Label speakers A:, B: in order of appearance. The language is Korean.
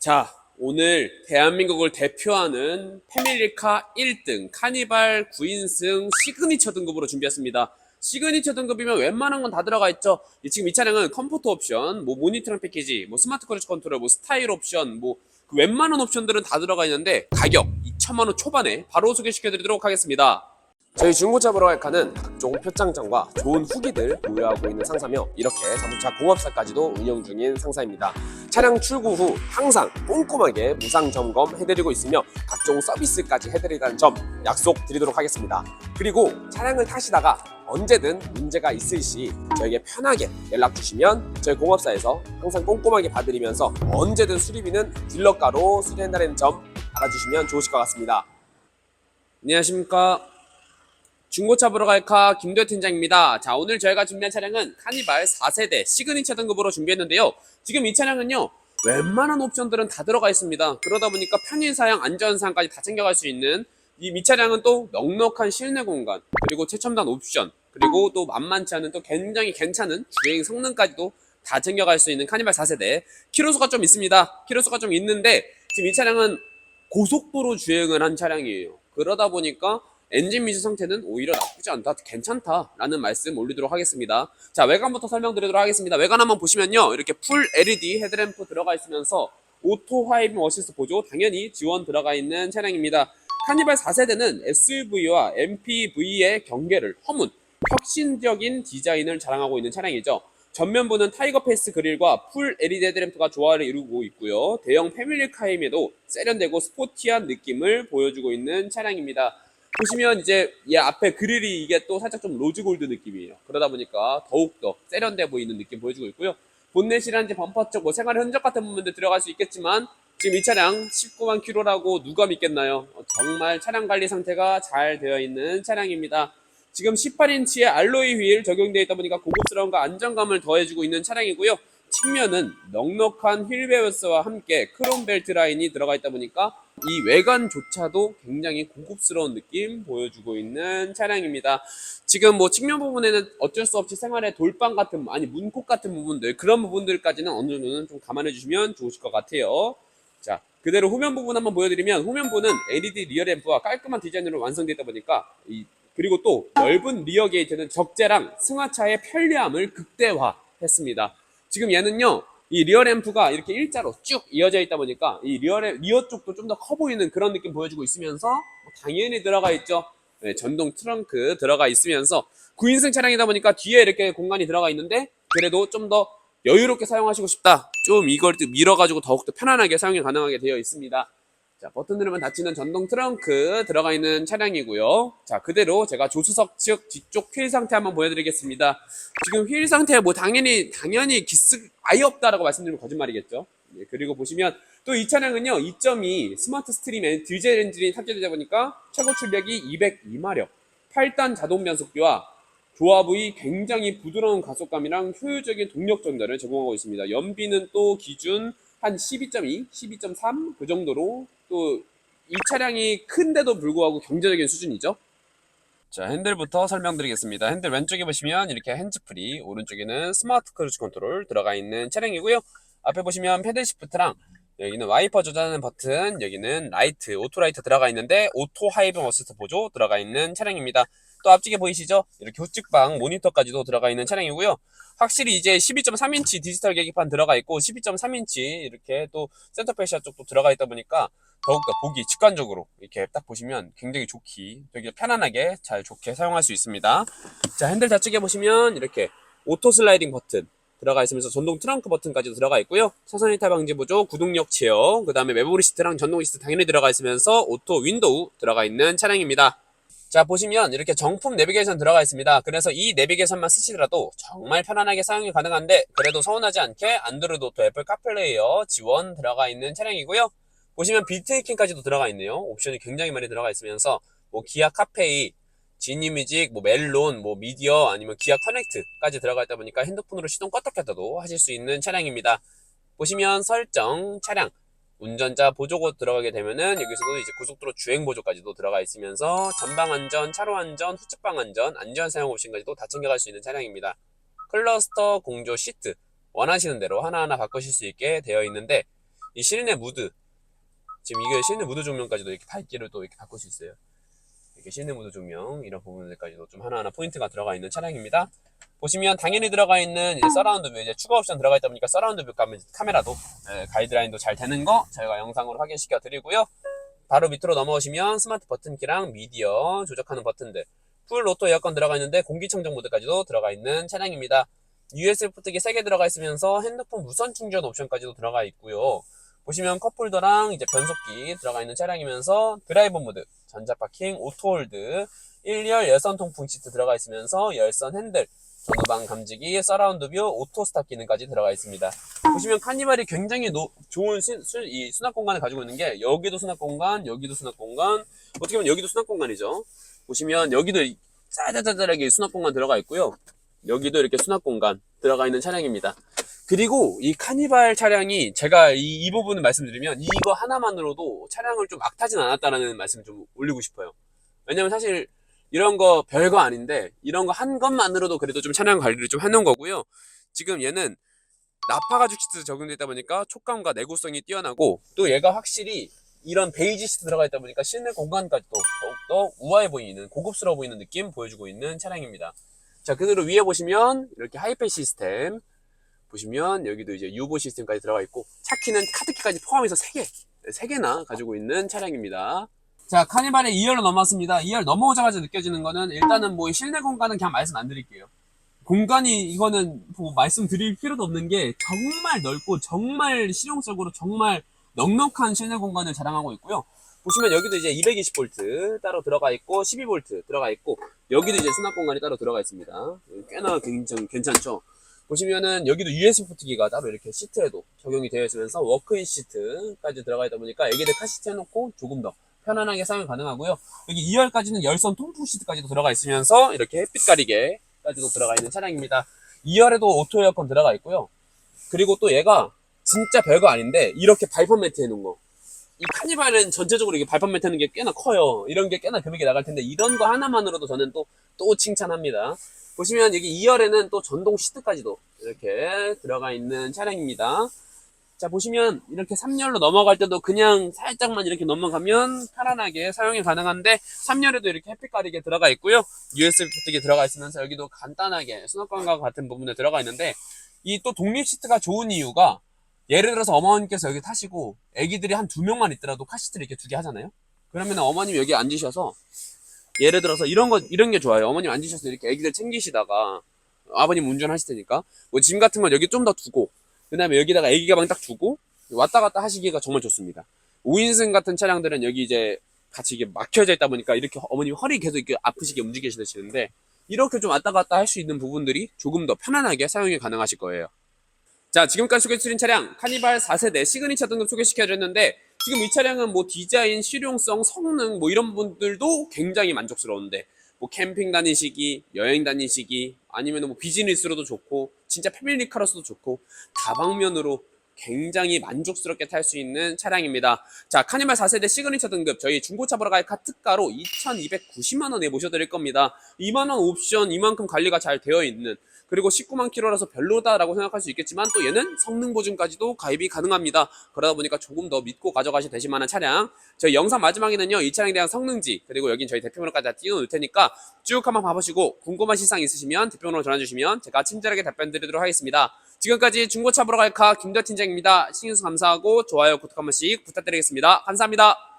A: 자, 오늘 대한민국을 대표하는 패밀리카 1등 카니발 9인승 시그니처 등급으로 준비했습니다. 시그니처 등급이면 웬만한 건 다 들어가 있죠. 이 지금 이 차량은 컴포트 옵션, 뭐 모니터링 패키지, 뭐 스마트 크루즈 컨트롤, 뭐 스타일 옵션, 뭐 그 웬만한 옵션들은 다 들어가 있는데 가격 2천만 원 초반에 바로 소개시켜 드리도록 하겠습니다. 저희 중고차 칸은 각종 표창장과 좋은 후기들 보유하고 있는 상사며 이렇게 자동차 공업사까지도 운영 중인 상사입니다. 차량 출고 후 항상 꼼꼼하게 무상 점검 해드리고 있으며 각종 서비스까지 해드리다는 점 약속 드리도록 하겠습니다. 그리고 차량을 타시다가 언제든 문제가 있을 시 저에게 편하게 연락 주시면 저희 공업사에서 항상 꼼꼼하게 봐드리면서 언제든 수리비는 딜러가로 수리한다는 점 알아주시면 좋으실 것 같습니다. 안녕하십니까. 중고차 보러 갈카 김도현 팀장입니다. 자, 오늘 저희가 준비한 차량은 카니발 4세대 시그니처 등급으로 준비했는데요. 지금 이 차량은요, 웬만한 옵션들은 다 들어가 있습니다. 그러다 보니까 편의사양, 안전사양까지 다 챙겨갈 수 있는 이 미차량은 또 넉넉한 실내 공간, 그리고 최첨단 옵션, 그리고 또 만만치 않은 또 굉장히 괜찮은 주행 성능까지도 다 챙겨갈 수 있는 카니발 4세대. 키로수가 좀 있습니다. 키로수가 좀 있는데, 지금 이 차량은 고속도로 주행을 한 차량이에요. 그러다 보니까 엔진 미수 상태는 오히려 나쁘지 않다, 괜찮다라는 말씀 올리도록 하겠습니다. 자, 외관부터 설명드리도록 하겠습니다. 외관 한번 보시면요. 이렇게 풀 LED 헤드램프 들어가 있으면서 오토 화이브 어시스트 보조 당연히 지원 들어가 있는 차량입니다. 카니발 4세대는 SUV와 MPV의 경계를 허문, 혁신적인 디자인을 자랑하고 있는 차량이죠. 전면부는 타이거 페이스 그릴과 풀 LED 헤드램프가 조화를 이루고 있고요. 대형 패밀리카임에도 세련되고 스포티한 느낌을 보여주고 있는 차량입니다. 보시면 이제 이 앞에 그릴이 이게 또 살짝 좀 로즈 골드 느낌이에요. 그러다 보니까 더욱더 세련돼 보이는 느낌 보여주고 있고요. 본넷이란지 범퍼 쪽, 뭐 생활 흔적 같은 부분들 들어갈 수 있겠지만 지금 이 차량 19만 킬로라고 누가 믿겠나요? 어, 정말 차량 관리 상태가 잘 되어 있는 차량입니다. 지금 18인치의 알로이 휠 적용되어 있다 보니까 고급스러움과 안정감을 더해주고 있는 차량이고요. 측면은 넉넉한 휠 베어스와 함께 크롬 벨트 라인이 들어가 있다 보니까 이 외관조차도 굉장히 고급스러운 느낌 보여주고 있는 차량입니다. 지금 뭐 측면 부분에는 어쩔 수 없이 생활의 돌방 같은 아니 문콕 같은 부분들 그런 부분들까지는 어느 정도는 좀 감안해 주시면 좋으실 것 같아요. 자 그대로 후면 부분 한번 보여드리면 후면부는 LED 리어 램프와 깔끔한 디자인으로 완성되다 보니까 이 그리고 또 넓은 리어 게이트는 적재랑 승하차의 편리함을 극대화했습니다. 지금 얘는요, 이 리어 램프가 이렇게 일자로 쭉 이어져 있다 보니까 이 리어, 램, 리어 쪽도 좀 더 커 보이는 그런 느낌 보여주고 있으면서 당연히 들어가 있죠. 네, 전동 트렁크 들어가 있으면서 9인승 차량이다 보니까 뒤에 이렇게 공간이 들어가 있는데 그래도 좀 더 여유롭게 사용하시고 싶다. 좀 이걸 밀어가지고 더욱더 편안하게 사용이 가능하게 되어 있습니다. 자, 버튼 누르면 닫히는 전동 트렁크 들어가 있는 차량이고요. 자, 그대로 제가 조수석 측 뒤쪽 휠 상태 한번 보여드리겠습니다. 지금 휠 상태 뭐 당연히 당연히 기스 아예 없다라고 말씀드리면 거짓말이겠죠. 예, 그리고 보시면 또 이 차량은요 2.2 스마트 스트림 엔 디젤 엔진이 탑재되다 보니까 최고 출력이 202마력, 8단 자동 변속기와 조합의 굉장히 부드러운 가속감이랑 효율적인 동력 전달을 제공하고 있습니다. 연비는 또 기준 한 12.2, 12.3 그 정도로 또 이 차량이 큰데도 불구하고 경제적인 수준이죠. 자, 핸들부터 설명드리겠습니다. 핸들 왼쪽에 보시면 이렇게 핸즈프리, 오른쪽에는 스마트 크루즈 컨트롤 들어가 있는 차량이고요. 앞에 보시면 패들 시프트랑 여기는 와이퍼 조절하는 버튼, 여기는 라이트, 오토 라이트 들어가 있는데 오토 하이브 어시스트 보조 들어가 있는 차량입니다. 또 앞쪽에 보이시죠? 이렇게 후측방 모니터까지도 들어가 있는 차량이고요. 확실히 이제 12.3인치 디지털 계기판 들어가 있고 12.3인치 이렇게 또 센터 페시아 쪽도 들어가 있다 보니까 더욱더 보기 직관적으로 이렇게 딱 보시면 굉장히 좋기 되게 편안하게 잘 좋게 사용할 수 있습니다. 자 핸들 좌측에 보시면 이렇게 오토 슬라이딩 버튼 들어가 있으면서 전동 트렁크 버튼까지도 들어가 있고요. 차선 이탈 방지 보조, 구동력 제어, 그 다음에 메모리 시트랑 전동 시트 당연히 들어가 있으면서 오토 윈도우 들어가 있는 차량입니다. 자 보시면 이렇게 정품 내비게이션 들어가 있습니다 그래서 이 내비게이션만 쓰시더라도 정말 편안하게 사용이 가능한데 그래도 서운하지 않게 안드로이드 오토 애플 카플레이어 지원 들어가 있는 차량이고요 보시면 비트이킹까지도 들어가 있네요 옵션이 굉장히 많이 들어가 있으면서 뭐 기아 카페이 지니뮤직, 뭐 멜론, 뭐 미디어 아니면 기아 커넥트까지 들어가 있다 보니까 핸드폰으로 시동 껐다 켰다도 하실 수 있는 차량입니다 보시면 설정 차량 운전자 보조고 들어가게 되면은 여기서도 이제 고속도로 주행 보조까지도 들어가 있으면서 전방 안전, 차로 안전, 후측방 안전, 안전 사용 옵션까지도 다 챙겨갈 수 있는 차량입니다. 클러스터 공조 시트 원하시는 대로 하나하나 바꾸실 수 있게 되어 있는데 이 실내 무드 지금 이게 실내 무드 조명까지도 이렇게 밝기를 또 이렇게 바꿀 수 있어요. 이렇게 실내 무드 조명 이런 부분들까지도 좀 하나하나 포인트가 들어가 있는 차량입니다. 보시면 당연히 들어가 있는 이제 서라운드 뷰 이제 추가 옵션 들어가 있다 보니까 서라운드 뷰 카메라도 예, 가이드라인도 잘 되는 거 저희가 영상으로 확인시켜 드리고요. 바로 밑으로 넘어오시면 스마트 버튼키랑 미디어 조작하는 버튼들 풀 오토 에어컨 들어가 있는데 공기청정 모드까지도 들어가 있는 차량입니다. USB 포트기 3개 들어가 있으면서 핸드폰 무선 충전 옵션까지도 들어가 있고요. 보시면 컵홀더랑 이제 변속기 들어가 있는 차량이면서 드라이브 모드, 전자파킹, 오토홀드, 1열 열선 통풍 시트 들어가 있으면서 열선 핸들, 전후방 감지기, 서라운드 뷰, 오토 스탑 기능까지 들어가 있습니다. 보시면 카니발이 굉장히 노- 좋은 시- 수, 이 수납 공간을 가지고 있는 게 여기도 수납 공간, 여기도 수납 공간, 어떻게 보면 여기도 수납 공간이죠. 보시면 여기도 이- 짜자자자하게 수납 공간 들어가 있고요. 여기도 이렇게 수납 공간 들어가 있는 차량입니다. 그리고 이 카니발 차량이 제가 이, 이 부분을 말씀드리면 이거 하나만으로도 차량을 좀 악타진 않았다라는 말씀 좀 올리고 싶어요. 왜냐면 사실 이런 거 별거 아닌데 이런 거 한 것만으로도 그래도 좀 차량 관리를 좀 해놓은 거고요. 지금 얘는 나파 가 죽 시트 적용되다 보니까 촉감과 내구성이 뛰어나고 또 얘가 확실히 이런 베이지 시트 들어가 있다 보니까 실내 공간까지도 더욱더 우아해 보이는 고급스러워 보이는 느낌 보여주고 있는 차량입니다. 자 그대로 위에 보시면 이렇게 하이패 시스템 보시면 여기도 이제 유보 시스템까지 들어가 있고 차키는 카드키까지 포함해서 3개 3개나 가지고 있는 차량입니다. 자 카니발의 2열로 넘어왔습니다. 2열 넘어오자마자 느껴지는 거는 일단은 뭐 실내 공간은 그냥 말씀 안 드릴게요. 공간이 이거는 뭐 말씀드릴 필요도 없는 게 정말 넓고 정말 실용적으로 정말 넉넉한 실내 공간을 자랑하고 있고요. 보시면 여기도 이제 220V 따로 들어가 있고 12V 들어가 있고 여기도 이제 수납 공간이 따로 들어가 있습니다. 꽤나 굉장히 괜찮죠. 보시면은 여기도 USB 포트기가 따로 이렇게 시트에도 적용이 되어 있으면서 워크인 시트까지 들어가 있다 보니까 애기들 카시트 해놓고 조금 더 편안하게 사용 가능하고요. 여기 2열까지는 열선 통풍 시트까지도 들어가 있으면서 이렇게 햇빛 가리개까지도 들어가 있는 차량입니다. 2열에도 오토 에어컨 들어가 있고요. 그리고 또 얘가 진짜 별거 아닌데 이렇게 발판 매트 해놓은 거. 이 카니발은 전체적으로 이게 발판 매트 하는 게 꽤나 커요. 이런 게 꽤나 금액이 나갈 텐데 이런 거 하나만으로도 저는 또 또 칭찬합니다. 보시면 여기 2열에는 또 전동 시트까지도 이렇게 들어가 있는 차량입니다. 자 보시면 이렇게 3열로 넘어갈 때도 그냥 살짝만 이렇게 넘어가면 편안하게 사용이 가능한데 3열에도 이렇게 햇빛 가리개 들어가 있고요. USB 포트기 들어가 있으면서 여기도 간단하게 수납관과 같은 부분에 들어가 있는데 이 또 독립 시트가 좋은 이유가 예를 들어서 어머님께서 여기 타시고 애기들이 한 두 명만 있더라도 카시트를 이렇게 두 개 하잖아요. 그러면 어머님 여기 앉으셔서 예를 들어서 이런 거 이런 게 좋아요. 어머님 앉으셔서 이렇게 애기들 챙기시다가 아버님 운전하실 테니까 뭐 짐 같은 건 여기 좀 더 두고 그다음에 여기다가 애기 가방 딱 두고 왔다 갔다 하시기가 정말 좋습니다. 5인승 같은 차량들은 여기 이제 같이 이게 막혀져 있다 보니까 이렇게 어머님 허리 계속 이렇게 아프시게 움직이시는데 이렇게 좀 왔다 갔다 할 수 있는 부분들이 조금 더 편안하게 사용이 가능하실 거예요. 자, 지금까지 소개해드린 차량 카니발 4세대 시그니처 등급 소개시켜드렸는데 지금 이 차량은 뭐 디자인, 실용성, 성능 뭐 이런 분들도 굉장히 만족스러운데 뭐 캠핑 다니시기, 여행 다니시기 아니면 뭐 비즈니스로도 좋고 진짜 패밀리카로서도 좋고 다방면으로 굉장히 만족스럽게 탈 수 있는 차량입니다. 자, 카니발 4세대 시그니처 등급 저희 중고차 보러 갈카 특가로 2,290만 원에 모셔드릴 겁니다. 2만 원 옵션 이만큼 관리가 잘 되어 있는 그리고 19만 킬로라서 별로다라고 생각할 수 있겠지만 또 얘는 성능 보증까지도 가입이 가능합니다. 그러다 보니까 조금 더 믿고 가져가셔도 되실 만한 차량. 저희 영상 마지막에는요 이 차량에 대한 성능지 그리고 여긴 저희 대표번호까지 다 띄워놓을 테니까 쭉 한번 봐보시고 궁금하신 사항 있으시면 대표번호 전화 주시면 제가 친절하게 답변 드리도록 하겠습니다. 지금까지 중고차 보러 갈카 김대 팀장입니다. 신경수 감사하고 좋아요 구독 한 번씩 부탁드리겠습니다. 감사합니다.